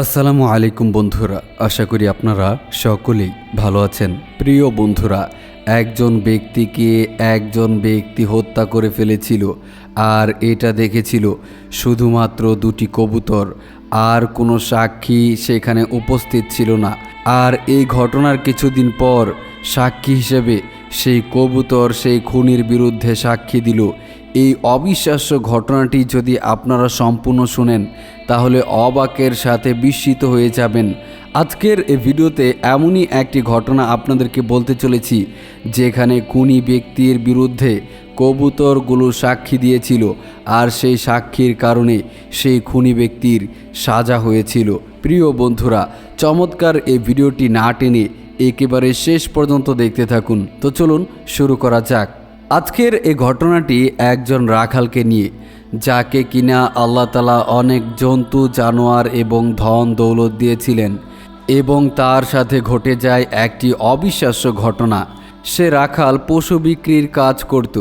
আসসালামু আলাইকুম বন্ধুরা, আশা করি আপনারা সকলেই ভালো আছেন। প্রিয় বন্ধুরা, একজন ব্যক্তিকে একজন ব্যক্তি হত্যা করে ফেলেছিল আর এটা দেখেছিল শুধুমাত্র দুটি কবুতর, আর কোনো সাক্ষী সেখানে উপস্থিত ছিল না। আর এই ঘটনার কিছুদিন পর সাক্ষী হিসেবে সেই কবুতর সেই খুনির বিরুদ্ধে সাক্ষী দিল এই অবিশ্বাস্য ঘটনাটি যদি আপনারা সম্পূর্ণ শুনেন, তাহলে অবাকের সাথে বিস্মিত হয়ে যাবেন। আজকের এই ভিডিওতে এমনই একটি ঘটনা আপনাদেরকে বলতে চলেছি, যেখানে খুনি ব্যক্তির বিরুদ্ধে কবুতরগুলো সাক্ষী দিয়েছিল আর সেই সাক্ষীর কারণে সেই খুনি ব্যক্তির সাজা হয়েছিল। প্রিয় বন্ধুরা, চমৎকার এই ভিডিওটি না টেনে একেবারে শেষ পর্যন্ত দেখতে থাকুন। তো চলুন শুরু করা যাক। আজকের এ ঘটনাটি একজন রাখালকে নিয়ে, যাকে কিনা আল্লাহ তালা অনেক জন্তু, জানোয়ার এবং ধন দৌলত দিয়েছিলেন এবং তার সাথে ঘটে যায় একটি অবিশ্বাস্য ঘটনা। সে রাখাল পশু বিক্রির কাজ করত,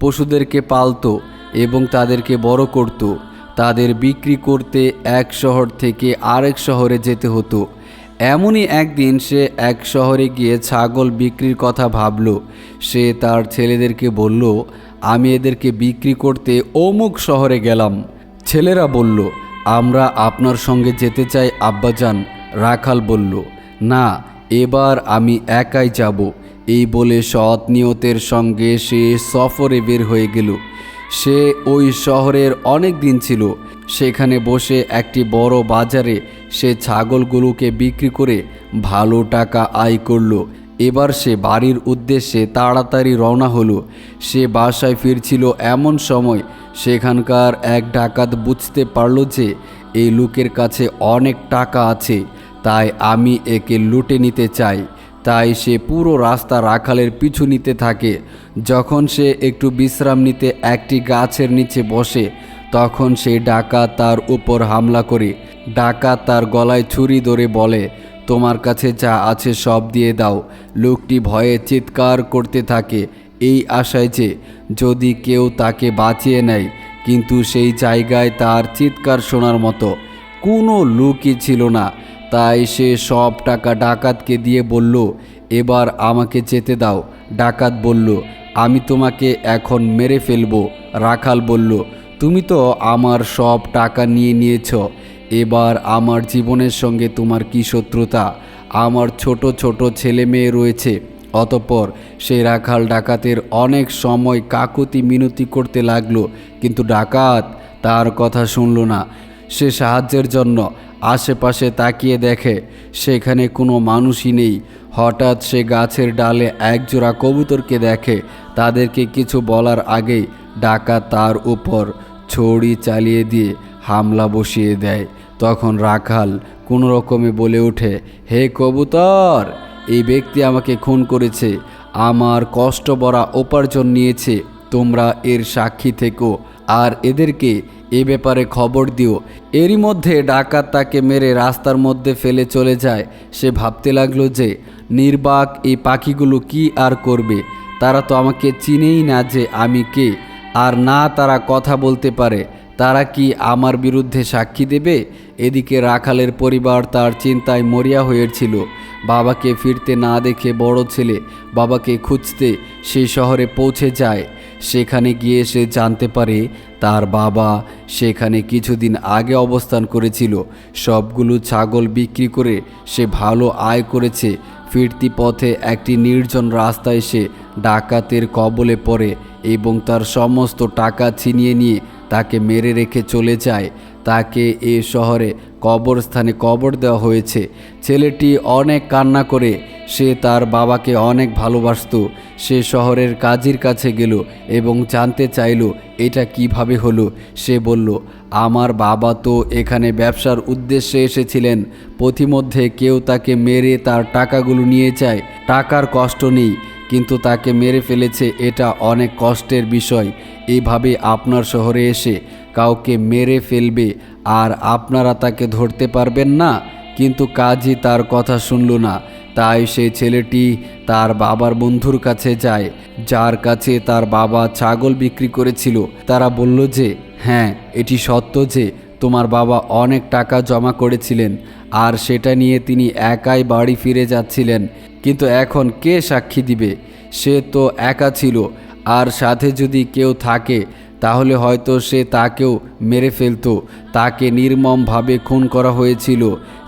পশুদেরকে পালতো এবং তাদেরকে বড় করত। তাদের বিক্রি করতে এক শহর থেকে আরেক শহরে যেতে হতো। এমনই একদিন সে এক শহরে গিয়ে ছাগল বিক্রির কথা ভাবল। সে তার ছেলেদেরকে বলল, আমি এদেরকে বিক্রি করতে অমুক শহরে গেলাম। ছেলেরা বলল, আমরা আপনার সঙ্গে যেতে চাই, আব্বাজান রাখাল বলল, না, এবার আমি একাই যাব। এই বলে সৎ নিয়তের সঙ্গে সে সফরে বের হয়ে গেল। সে ওই শহরের অনেক দিন ছিল। সেখানে বসে একটি বড় বাজারে সে ছাগলগুলোকে বিক্রি করে ভালো টাকা আয় করল। এবার সে বাড়ির উদ্দেশ্যে তাড়াতাড়ি রওনা হলো। সে বাসায় ফিরছিল এমন সময় সেখানকার এক ডাকাত বুঝতে পারল যে এই লোকের কাছে অনেক টাকা আছে, তাই আমি একে লুটে নিতে চাই। তাই সে পুরো রাস্তা রাখালের পিছু নিতে থাকে। যখন সে একটু বিশ্রাম নিতে একটি গাছের নিচে বসে, তখন সে ডাকাত তার উপর হামলা করে। ডাকাত তার গলায় ছুরি ধরে বলে, তোমার কাছে যা আছে সব দিয়ে দাও। লোকটি ভয়ে চিৎকার করতে থাকে। এই আশায় যে, যদি কেউ তাকে বাঁচিয়ে নেয়, কিন্তু সেই জায়গায় তার চিৎকার শোনার মতো। কোনো লোকই ছিল না। তাই সে সব টাকা ডাকাতকে দিয়ে বলল, এবার আমাকে যেতে দাও। ডাকাত বলল, আমি তোমাকে এখন মেরে ফেলব। রাখাল বলল, তুমি তো আমার সব টাকা নিয়ে নিয়েছ। এবার আমার জীবনের সঙ্গে তোমার কি শত্রুতা? আমার ছোট ছোট ছেলে মেয়ে রয়েছে। অতঃপর সেই রাখাল ডাকাতের অনেক সময় কাকুতি মিনতি করতে লাগল। কিন্তু ডাকাত তার কথা শুনল না। সে সাহায্যের জন্য আশেপাশে তাকিয়ে দেখে, সেখানে কোনো মানুষই নেই। হঠাৎ সে গাছের ডালে একজোড়া কবুতরকে দেখে, তাদেরকে কিছু বলার আগেই ডাকাত তার উপর ছড়ি চালিয়ে দিয়ে হামলা বসিয়ে দেয়। তখন রাখাল কোনো রকমে বলে ওঠে, হে কবুতর, এই ব্যক্তি আমাকে খুন করেছে। আমার কষ্ট বরা উপার্জন নিয়েছে। তোমরা এর সাক্ষী থেকো। আর এদেরকে এ ব্যাপারে খবর দিও। এরই মধ্যে ডাকাত তাকে মেরে রাস্তার মধ্যে ফেলে চলে যায়। সে ভাবতে লাগল যে, নির্বাক এই পাখিগুলো কি আর করবে? তারা তো আমাকে চিনেই না যে আমি কে। আর না তারা কথা বলতে পারে। তারা কি আমার বিরুদ্ধে সাক্ষী দেবে? এদিকে রাখালের পরিবার তার চিন্তায় মরিয়া হয়েছিল। বাবাকে ফিরতে না দেখে বড় ছেলে বাবাকে খুঁজতে সেই শহরে পৌঁছে যায়। সেখানে গিয়ে সে জানতে পারে তার বাবা সেখানে কিছুদিন আগে অবস্থান করেছিল। সবগুলো ছাগল বিক্রি করে সে ভালো আয় করেছে। ফিরতি পথে একটি নির্জন রাস্তায় সে ডাকাতের কবলে পড়ে এবং তার সমস্ত টাকা ছিনিয়ে নিয়ে তাকে মেরে রেখে চলে যায়। তাকে এ শহরে কবরস্থানে কবর দেওয়া হয়েছে। ছেলেটি অনেক কান্না করে, সে তার বাবাকে অনেক ভালোবাসত। সে শহরের কাজীর কাছে গেল এবং জানতে চাইল, এটা কীভাবে হলো? সে বলল, আমার বাবা তো এখানে ব্যবসার উদ্দেশ্যে এসেছিলেন। পথিমধ্যে কেউ তাকে মেরে তার টাকাগুলো নিয়ে যায়। টাকার কষ্ট নেই। কিন্তু তাকে মেরে ফেলেছে এটা অনেক কষ্টের বিষয়। এইভাবে আপনার শহরে এসে কাউকে মেরে ফেলবে আর আপনারা তাকে ধরতে পারবেন না। কিন্তু কাজই তার কথা শুনল না। তাই সেই ছেলেটি তার বাবার বন্ধুর কাছে যায়, যার কাছে তার বাবা ছাগল বিক্রি করেছিল। তারা বলল যে হ্যাঁ এটি সত্য যে তোমার বাবা অনেক টাকা জমা করেছিলেন, আর সেটা নিয়ে তিনি একাই বাড়ি ফিরে যাচ্ছিলেন। কিন্তু এখন কে সাক্ষী দিবে? সে তো একা ছিল। আর সাথে যদি কেউ থাকে, তাহলে হয়তো সে তাকেও মেরে ফেলতো। তাকে নির্মমভাবে খুন করা হয়েছিল।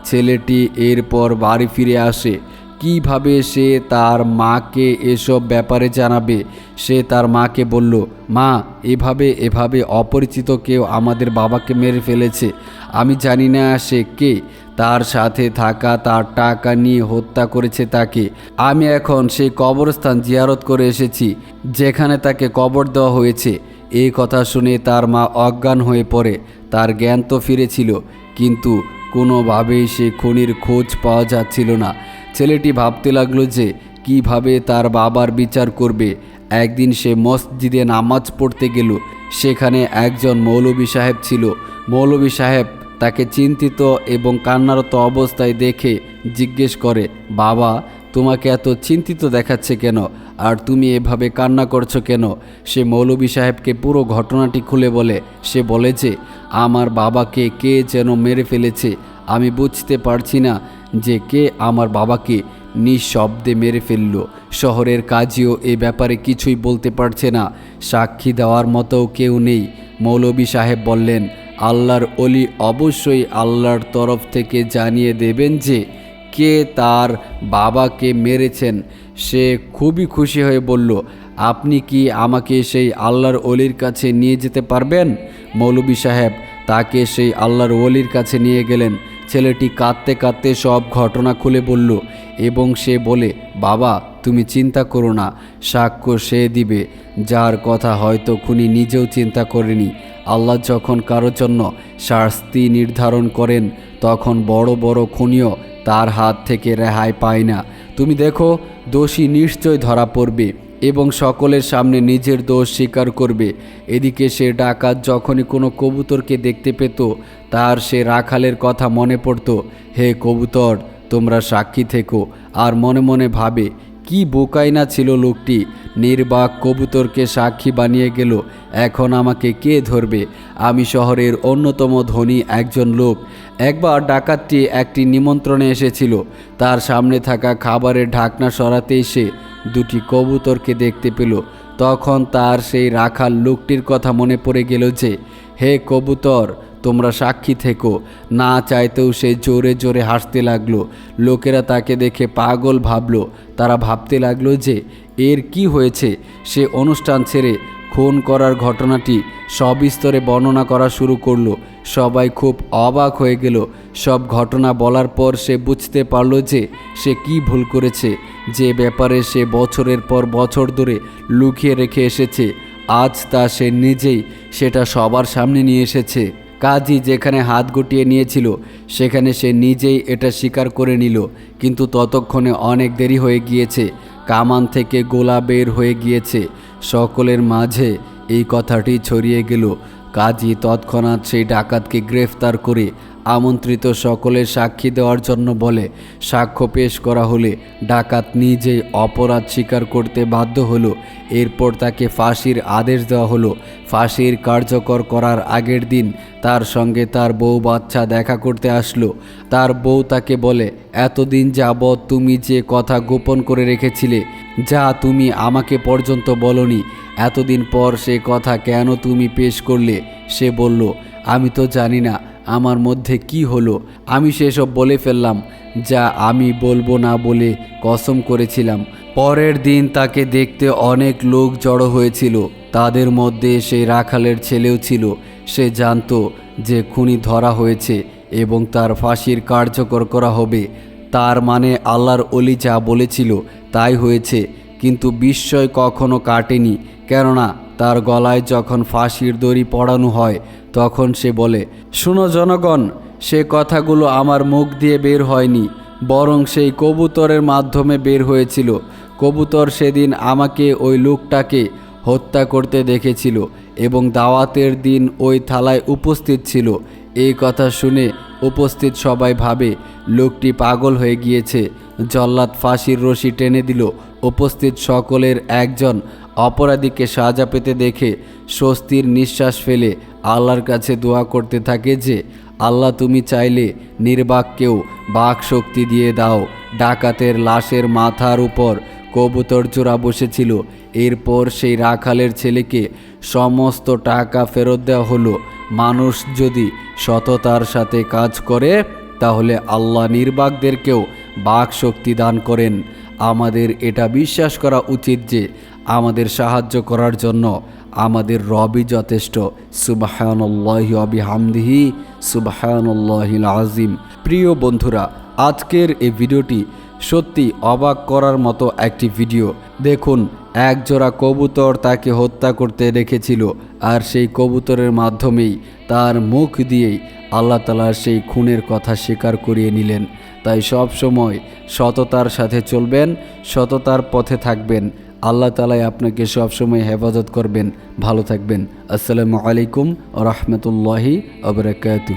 ছেলেটি এরপর বাড়ি ফিরে আসে। কীভাবে সে তার মাকে এসব ব্যাপারে জানাবে? সে তার মাকে বলল, মা, এভাবে এভাবে অপরিচিত কেউ আমাদের বাবাকে মেরে ফেলেছে। আমি জানি না সে কে। তার সাথে থাকা তার টাকা নিয়ে হত্যা করেছে তাকে। আমি এখন সেই কবরস্থান জিয়ারত করে এসেছি, যেখানে তাকে কবর দেওয়া হয়েছে। এই কথা শুনে তার মা অজ্ঞান হয়ে পড়ে। তার জ্ঞান তো ফিরেছিল, কিন্তু কোনোভাবেই সে খুনির খোঁজ পাওয়া যাচ্ছিল না। ছেলেটি ভাবতে লাগল যে কীভাবে তার বাবার বিচার করবে। একদিন সে মসজিদে নামাজ পড়তে গেল। সেখানে একজন মৌলবী সাহেব ছিল। মৌলবী সাহেব তাকে চিন্তিত এবং কান্নারত অবস্থায় দেখে জিজ্ঞেস করে, বাবা, তোমাকে এত চিন্তিত দেখাচ্ছে কেন? আর তুমি এভাবে কান্না করছ কেন? সে মৌলবী সাহেবকে পুরো ঘটনাটি খুলে বলে। সে বলে যে, আমার বাবাকে কে যেন মেরে ফেলেছে, আমি বুঝতে পারছি না। যে কে আমার বাবাকে নিঃশব্দে মেরে ফেলল। শহরের কাজীও এ ব্যাপারে কিছুই বলতে পারছে না। সাক্ষী দেওয়ার মতো কেউ নেই। মৌলবী সাহেব বললেন, আল্লাহর অলি অবশ্যই আল্লাহর তরফ থেকে জানিয়ে দেবেন যে কে তার বাবাকে মেরেছেন। সে খুবই খুশি হয়ে বলল, আপনি কি আমাকে সেই আল্লাহর অলির কাছে নিয়ে যেতে পারবেন? মৌলবী সাহেব তাকে সেই আল্লাহর অলির কাছে নিয়ে গেলেন। ছেলেটি কাঁদতে কাঁদতে সব ঘটনা খুলে বলল, এবং সে বলে, বাবা, তুমি চিন্তা করো না, সাক্ষ্য সে দিবে। যার কথা হয়তো খুনি নিজেও চিন্তা করেনি। আল্লাহ যখন কারোর জন্য শাস্তি নির্ধারণ করেন, তখন বড় বড় খুনিও তার হাত থেকে রেহাই পায় না। তুমি দেখো, দোষী নিশ্চয় ধরা পড়বে। এবং সকলের সামনে নিজের দোষ স্বীকার করবে। এদিকে সে ডাকাত যখনই কোনো কবুতরকে দেখতে পেত, তার সে রাখালের কথা মনে পড়তো, হে কবুতর, তোমরা সাক্ষী থেকো। আর মনে মনে ভাবে, কি বোকাই না ছিল লোকটি। নির্বাক কবুতরকে সাক্ষী বানিয়ে গেল। এখন আমাকে কে ধরবে? আমি শহরের অন্যতম ধনী একজন লোক। একবার ডাকাতটি একটি নিমন্ত্রণে এসেছিল। তার সামনে থাকা খাবারের ঢাকনা সরাতেই সে দুটি কবুতরকে দেখতে পেল। তখন তার সেই রাখাল লোকটির কথা মনে পড়ে গেল যে, হে কবুতর, তোমরা সাক্ষী থেকো। না চাইতেও সে জোরে জোরে হাসতে লাগল। লোকেরা তাকে দেখে পাগল ভাবলো। তারা ভাবতে লাগল যে, এর কি হয়েছে? সে অনুষ্ঠান ছেড়ে খুন করার ঘটনাটি সবিস্তরে বর্ণনা করা শুরু করল। সবাই খুব অবাক হয়ে গেল। সব ঘটনা বলার পর সে বুঝতে পারল যে সে কি ভুল করেছে। যে ব্যাপারে সে বছরের পর বছর ধরে লুকিয়ে রেখে এসেছে, আজ তা সে নিজেই সেটা সবার সামনে নিয়ে এসেছে। কাজী যেখানে হাত গুটিয়ে নিয়েছিল, সেখানে সে নিজেই এটা স্বীকার করে নিল। কিন্তু ততক্ষণে অনেক দেরি হয়ে গিয়েছে, কামান থেকে গোলা বের হয়ে গিয়েছে। সকলের মাঝে এই কথাটি ছড়িয়ে গেল। কাজী তৎক্ষণাৎ সেই ডাকাতকে গ্রেফতার করে আমন্ত্রিত সকলের সাক্ষী দেওয়ার জন্য বলে, সাক্ষ্য পেশ করা হলে ডাকাত নিজেই অপরাধ স্বীকার করতে বাধ্য হলো। এরপর তাকে ফাঁসির আদেশ দেওয়া হলো। ফাঁসির কার্যকর করার আগের দিন তার সঙ্গে তার বউ বাচ্চা দেখা করতে আসলো। তার বউ তাকে বলে, এতদিন যাবৎ তুমি যে কথা গোপন করে রেখেছিলে, যা তুমি আমাকে পর্যন্ত বলনি। এতদিন পর সে কথা কেন তুমি পেশ করলে? সে বলল, আমি তো জানি না। আমার মধ্যে কি হলো? আমি সেসব বলে ফেললাম, যা আমি বলব না বলে কসম করেছিলাম। পরের দিন তাকে দেখতে অনেক লোক জড়ো হয়েছিল। তাদের মধ্যে সেই রাখালের ছেলেও ছিল। সে জানতো যে খুনি ধরা হয়েছে এবং তার ফাঁসির কার্যকর করা হবে। তার মানে আল্লাহর অলি যা বলেছিল তাই হয়েছে, কিন্তু বিস্ময় কখনো কাটেনি। কেননা তার গলায় যখন ফাঁসির দড়ি পড়ানো হয়, তখন সে বলে, শুনো জনগণ, সে কথাগুলো আমার মুখ দিয়ে বের হয়নি, বরং সেই কবুতরের মাধ্যমে বের হয়েছিল। কবুতর সেদিন আমাকে ওই লোকটাকে হত্যা করতে দেখেছিল এবং দাওয়াতের দিন ওই থালায় উপস্থিত ছিল। এই কথা শুনে উপস্থিত সবাই ভাবে, লোকটি পাগল হয়ে গিয়েছে। জল্লাদ ফাঁসির রশি টেনে দিল। উপস্থিত সকলের একজন অপরাধীকে সাজা পেতে দেখে স্বস্তির নিঃশ্বাস ফেলে আল্লাহর কাছে দোয়া করতে থাকে যে, আল্লাহ, তুমি চাইলে নির্বাককেও বাক শক্তি দিয়ে দাও। ডাকাতের লাশের মাথার উপর কবুতর চূড়া বসেছিল। এরপর সেই রাখালের ছেলেকে সমস্ত টাকা ফেরত দেওয়া হলো। মানুষ যদি সততার সাথে কাজ করে, তাহলে আল্লাহ নির্বাকদেরকেও বাক শক্তি দান করেন। আমাদের এটা বিশ্বাস করা উচিত যে আমাদের সাহায্য করার জন্য আমাদের রবি যথেষ্ট। সুবাহানল্লাহি অবিহামদিহি সুবাহানুল্লাহিল আজিম প্রিয় বন্ধুরা, আজকের এই ভিডিওটি সত্যি অবাক করার মতো একটি ভিডিও। দেখুন এক জোড়া কবুতর তাকে হত্যা করতে রেখেছিল, আর সেই কবুতরের মাধ্যমেই তার মুখ দিয়েই আল্লাহ তালার সেই খুনের কথা স্বীকার করিয়ে নিলেন। তাই সব সময় সততার সাথে চলবেন, সততার পথে থাকবেন। আল্লাহ তালাই আপনাকে সবসময় হেফাজত করবেন। ভালো থাকবেন। আসসালামু আলাইকুম রহমতুল্লাহি আবরাকাতু